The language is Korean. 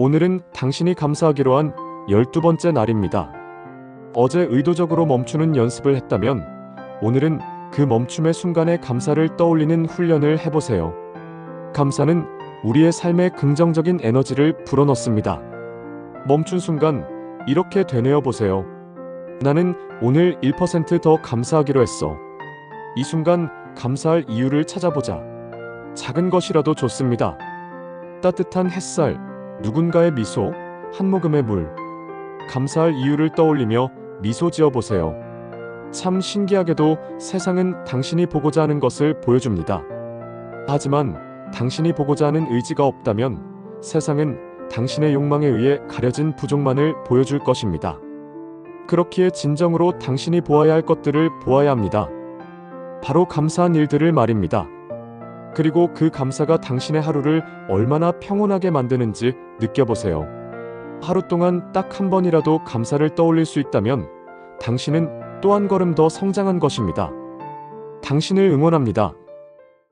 오늘은 당신이 감사하기로 한 12번째 날입니다. 어제 의도적으로 멈추는 연습을 했다면 오늘은 그 멈춤의 순간에 감사를 떠올리는 훈련을 해보세요. 감사는 우리의 삶에 긍정적인 에너지를 불어넣습니다. 멈춘 순간 이렇게 되뇌어 보세요. 나는 오늘 1%더 감사하기로 했어. 이 순간 감사할 이유를 찾아보자. 작은 것이라도 좋습니다. 따뜻한 햇살, 누군가의 미소, 한 모금의 물. 감사할 이유를 떠올리며 미소 지어 보세요. 참 신기하게도 세상은 당신이 보고자 하는 것을 보여줍니다. 하지만 당신이 보고자 하는 의지가 없다면 세상은 당신의 욕망에 의해 가려진 부족만을 보여줄 것입니다. 그렇기에 진정으로 당신이 보아야 할 것들을 보아야 합니다. 바로 감사한 일들을 말입니다. 그리고 그 감사가 당신의 하루를 얼마나 평온하게 만드는지 느껴보세요. 하루 동안 딱 한 번이라도 감사를 떠올릴 수 있다면 당신은 또 한 걸음 더 성장한 것입니다. 당신을 응원합니다.